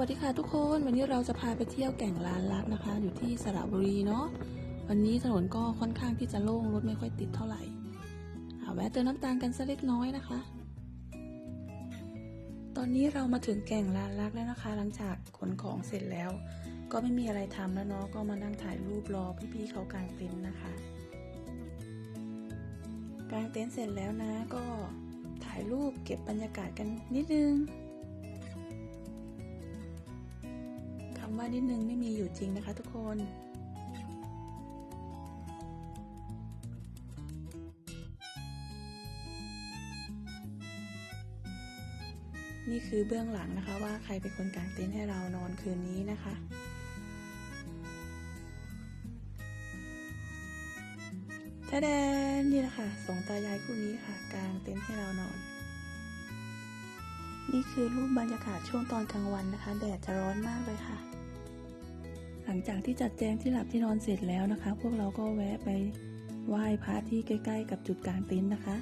วัสดีค่ะทุกคนวันนี้เราจะพาไปเที่ยวแก่งลานลักนะคะ อยู่ที่สระบุรีเนาะวันนี้ถนนก็ค่อนข้างที่จะโล่งรถไม่ค่อยติดเท่าไหร่อ่าแวะเติมน้ำตาลกันสักเล็กน้อยนะคะ ตอนนี้เรามาถึงแก่งลานลักแล้วนะคะ หลังจากขนของเสร็จแล้ว ก็ไม่มีอะไรทำแล้วเนาะก็มานั่งถ่ายรูปรอพี่ๆเขากางเต็นท์นะคะกางเต็นท์เสร็จแล้วนะก็ถ่ายรูปเก็บบรรยากาศกันนิดนึงำว่านิดนึงไม่มีอยู่จริงนะคะทุกคนนี่คือเบื้องหลังนะคะว่าใครเป็นคนกางเต็นท์ให้เรานอนคืนนี้นะคะถ้าแดนนี่แหละค่ะสองตายายคู่นี้ค่ะ กางเต็นท์ให้เรานอน นี่คือรูปบรรยากาศช่วงตอนกลางวันนะคะ แดดจะร้อนมากเลยค่ะ งจากที่จัดแจงที่หลับที่นอนเสร็จแล้วนะคะ พวกเราก็แวะไปไหว้พระที่ใกล้ ๆ กับจุดกลางเต็นท์นะคะ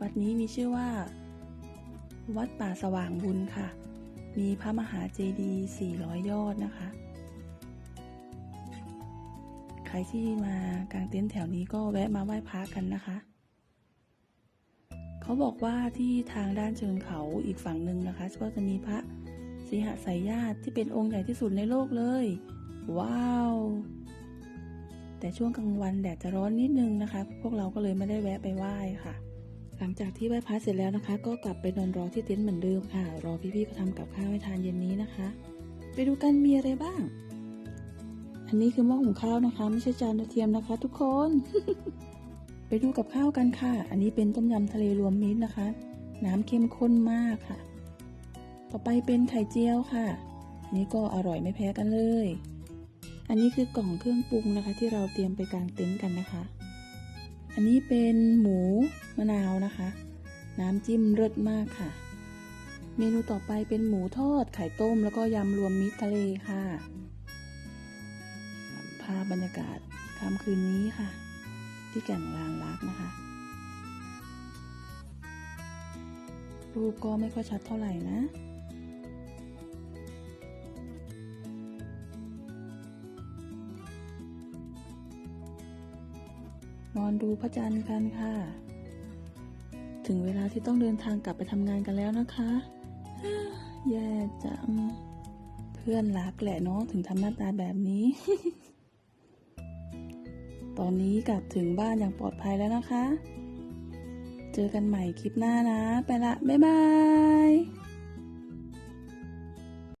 วัดนี้มีชื่อว่า วัดป่าสว่างบุญค่ะ มีพระมหาเจดีย์400 ยอดนะคะ ใครที่มากลางเต็นท์แถวนี้ก็แวะมาไหว้พระกันนะคะ เขาบอกว่าที่ทางด้านเชิงเขาอีกฝั่งหนึ่งนะคะก็จะมีพระสีหสายญาติที่เป็นองค์ใหญ่ที่สุดในโลกเลย ว้าว แต่ช่วงกลางวันแดดจะร้อนนิดนึงนะคะ พวกเราก็เลยไม่ได้แวะไปไหว้ค่ะ หลังจากที่ไหว้พระเสร็จแล้วนะคะ ก็กลับไปนอนรอที่เต็นท์เหมือนเดิมค่ะ รอพี่ๆเขาทำกับข้าวให้ทานเย็นนี้นะคะ ไปดูกันมีอะไรบ้าง อันนี้คือหม้อหุงข้าวนะคะ ไม่ใช่จานกระเทียมนะคะ ทุกคน ไปดูกับข้าวกันค่ะ อันนี้เป็นต้มยำทะเลรวมมิตรนะคะ น้ำเข้มข้นมากค่ะ ต่อไปเป็นไข่เจียวค่ะ อันนี้ก็อร่อยไม่แพ้กันเลย อันนี้คือกล่องเครื่องปรุงนะคะ ที่เราเตรียมไปกางเต็นท์กันนะคะ อันนี้เป็นหมูมะนาวนะคะ น้ำจิ้มเลิศมากค่ะ เมนูต่อไปเป็นหมูทอดไข่ต้ม แล้วก็ยำรวมมิตรทะเลค่ะภาพบรรยากาศค่ำคืนนี้ค่ะ ที่แก่งลานลักนะคะ รูปก็ไม่ค่อยชัดเท่าไหร่นะ นอนดูพระจันทร์กันค่ะ ถึงเวลาที่ต้องเดินทางกลับไปทำงานกันแล้วนะคะ แย่จัง เพื่อนรักแหละเนาะถึงทำหน้าตาแบบนี้ ตอนนี้กลับถึงบ้านอย่างปลอดภัยแล้วนะคะ เจอกันใหม่คลิปหน้านะ ไปละ บ๊ายบาย